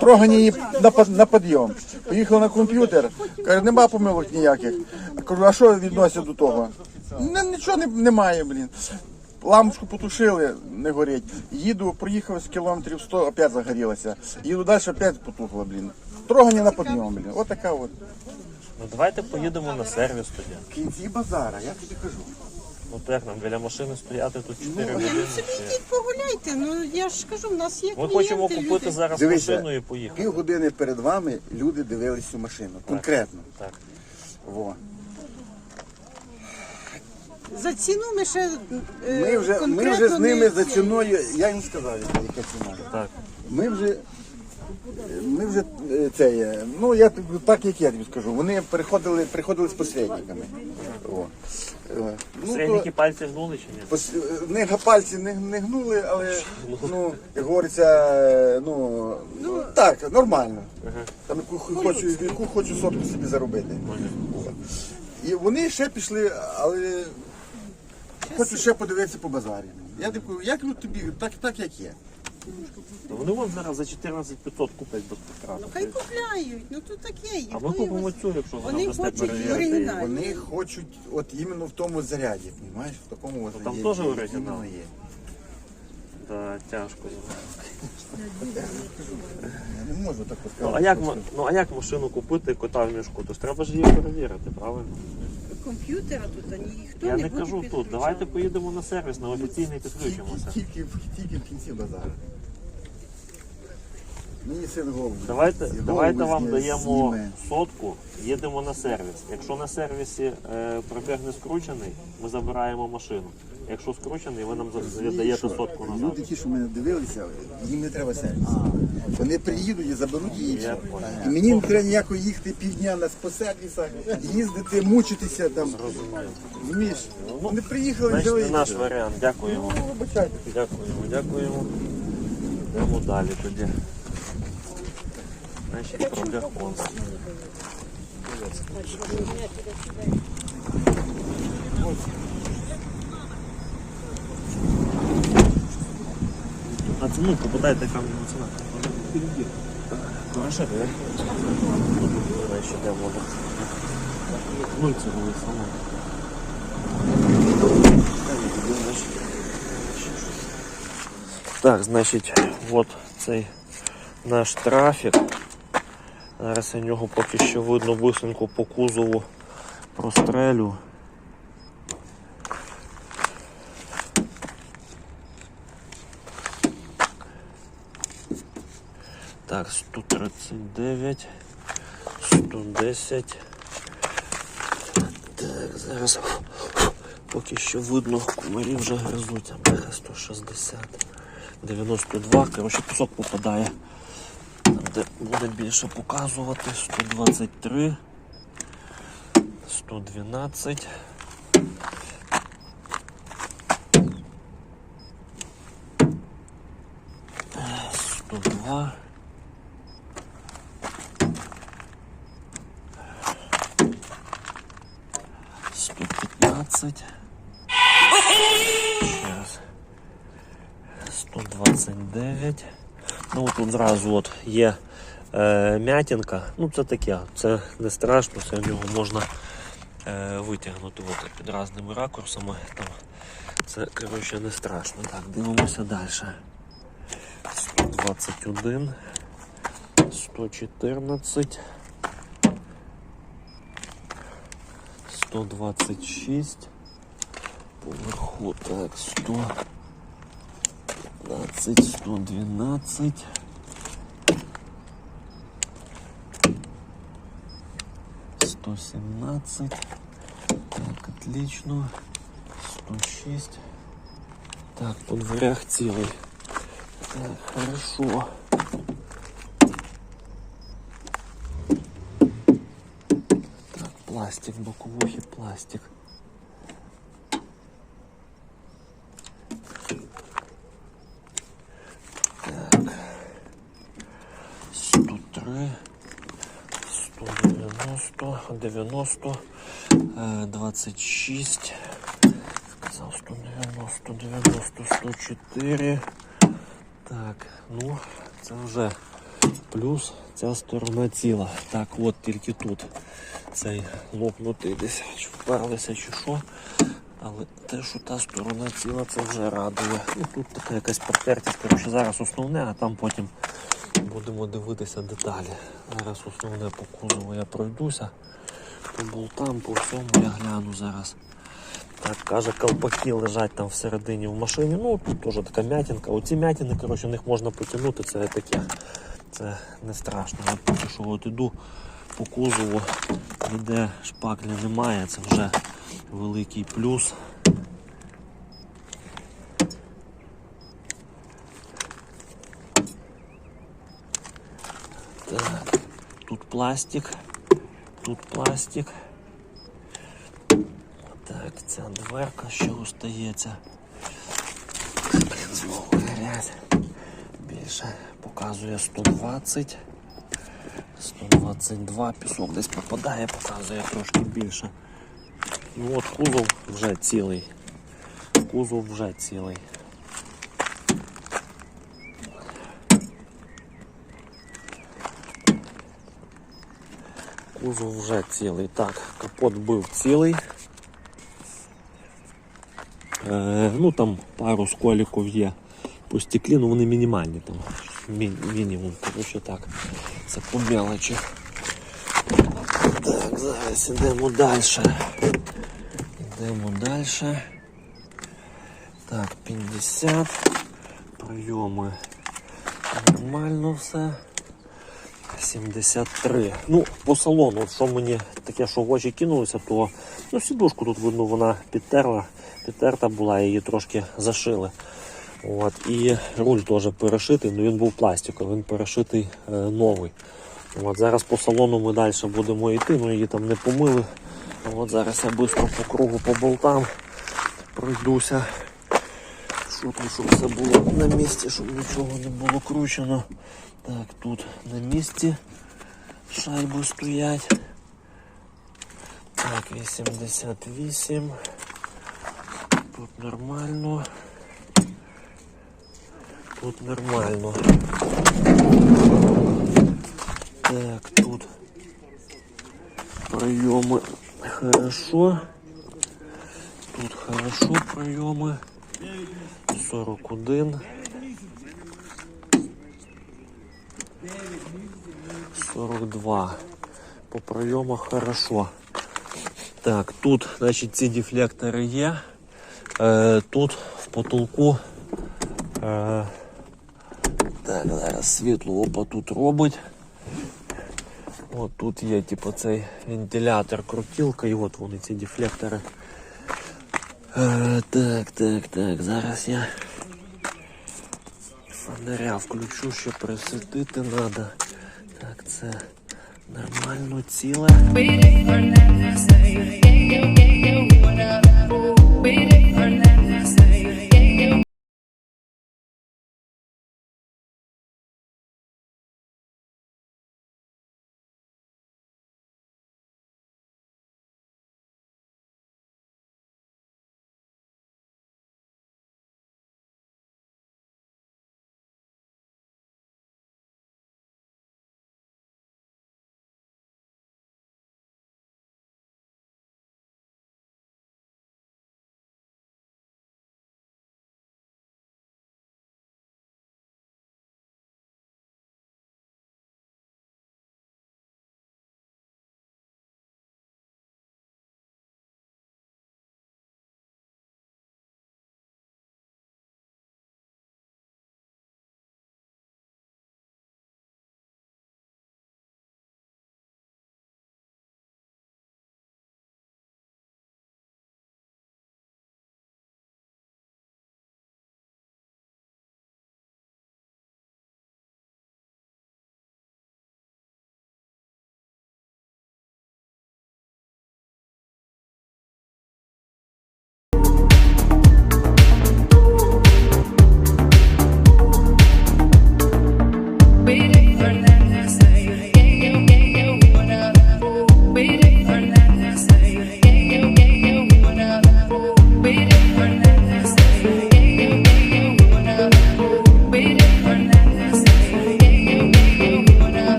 Трогані її на, на підйом. Поїхав на комп'ютер, каже, нема помилок ніяких. Кажу, а що відноситься до того? Не, нічого не, немає, блін. Лампочку потушили, не горить. Їду, проїхав з кілометрів 100, опять загорілася. Їду далі, опять потухло, блін. Трогання на підйом, блін. От така от. Ну давайте поїдемо на сервіс тоді. В кінці базара, я тобі кажу. Ну то як нам біля машини стояти тут 4 години. чи- Ідіть погуляйте, ну я ж кажу, в нас є Ми клієнти, хочемо купити люди. зараз Дивіться, машину і поїхати. Півгодини перед вами люди дивились цю машину. Конкретно. Так. Во. За ціну ми ще е, Ми вже, ми конкретно вже з ними не за це. ціною, я їм сказав, яка яка ціна. Так. Ми вже, ми вже е, це, є, ну я так як я тобі скажу, вони переходили, приходили з посередниками. О. Е, Ну, пальці гнули чи ні? пос- них пальці не, не гнули, але ну, як говориться, е, ну, так, нормально. Там яку хочу, яку хочу сотку собі заробити. І вони ще пішли, але хочу ще подивитися по базарі. Я дику, як ну тобі, так, так як є. То Вони вон зараз за 14 500 куплять без Ну хай купляють, ну то таке є. А ми купимо цю, якщо Вони нам дасте хочуть перевірити. її. оригінальну. Вони хочуть от іменно в тому заряді, розумієш? В такому от там є- теж оригінал. іменно є. Да, тяжко. Я не можу так Ну сказати. а як ма- ну а як машину купити кота в мішку? То треба ж її перевірити, правильно? Комп'ютера тут ніхто Я не не буде кажу тут. підключати. Давайте поїдемо на сервіс, на офіційний підключимося. Тільки, тільки в кінці базару. Мені син голову. Давайте, голову давайте вам даємо зніме. сотку, їдемо на сервіс. Якщо на сервісі е, пробіг не скручений, ми забираємо машину. Якщо скручений, ви нам віддаєте сотку назад. Люди ті, що мене дивилися, їм не треба сервіс. Вони приїдуть і заберуть її. все. І мені не треба ніякого їхати півдня на по сервісах, їздити, мучитися там. Розумієш? Вони приїхали, Значить, взяли. і наш варіант. Дякуємо. Ну, вибачайте. Дякуємо, дякуємо. Йдемо далі тоді. Значить, пробіг константний. А ціну попитайте яка на ціна. Хорошо, так? Давай ще де вода. Нуль це були саме. Так, значить, от цей наш трафік. Зараз я нього поки що видно бисенько по кузову прострелю. Так, 139, 110. Так, зараз поки що видно, комарі вже гризуть, а бляха 160, 92, коротше кусок попадає. Там, де буде більше показувати, 123, 112. Сто два. Сто пятнадцать. Ще раз. 129. Ну тут зразу от є е, м'ятінка. Ну це таке, це не страшно, це в нього можна е, витягнути от, під різними ракурсами. Там, це коротше не страшно. Так, дивимося далі. 121, 114, 126. Поверху так, 100. 15, 112. Сто семнадцать. Так, отлично. Сто шесть. Так, по дверях цілий. Так, хорошо. Так, пластик, боковухи, пластик. 103, 190, 90, е, 26, сказав 190, 90, 104. Так, ну, це вже плюс, ця сторона ціла. Так, от тільки тут цей лопнутий десь чи вперлися чи що. Але те, що та сторона ціла, це вже радує. Ну, тут така якась протертість. Коротше, зараз основне, а там потім будемо дивитися деталі. Зараз основне по кузову я пройдуся. По болтам, по всьому я гляну зараз. Так, каже, колпаки лежать там всередині в машині. Ну, тут теж така м'ятінка. Оці м'ятини, коротше, них можна потягнути, це таке. Це не страшно. От поки що от іду по кузову, ніде шпаклі немає, це вже великий плюс. пластик, тут пластик. Так, ця дверка ще остається. Блін, знову грязь. Більше показує 120. 122 пісок десь попадає, показує трошки більше. Ну от кузов вже цілий. Кузов вже цілий. Кузов вже цілий. Так, капот був цілий. Е, ну там пару сколіків є по стеклі, ну вони мінімальні там. Мі- мінімум. Коротше так. Це по мелочі. Так, зараз йдемо далі. Йдемо далі. Так, 50. Прийоми. Нормально все. 73. Ну, по салону, що мені таке, що в очі кинулося, то ну, сідушку тут видно, вона підтерла, підтерта була, її трошки зашили. От, і руль теж перешитий, але він був пластиковий, він перешитий е, новий. От, зараз по салону ми далі будемо йти, ну її там не помили. От зараз я швидко по кругу по болтам пройдуся. Щоб, щоб все було на місці, щоб нічого не було кручено. Так, тут на місці шайби стоять. Так, 88. Тут нормально. Тут нормально. Так, тут прийоми хорошо. Тут хорошо прийоми. 41. 42. По прийомах хорошо. Так, тут, значить, ці дефлектори є. Е, тут в потолку. Е, так, зараз світло опа тут робить. От тут є типу, цей вентилятор, крутілка, і от вони ці дефлектори. Е, так, так, так, зараз я фонаря включу, ще присвітити треба. Так, це нормально ціле.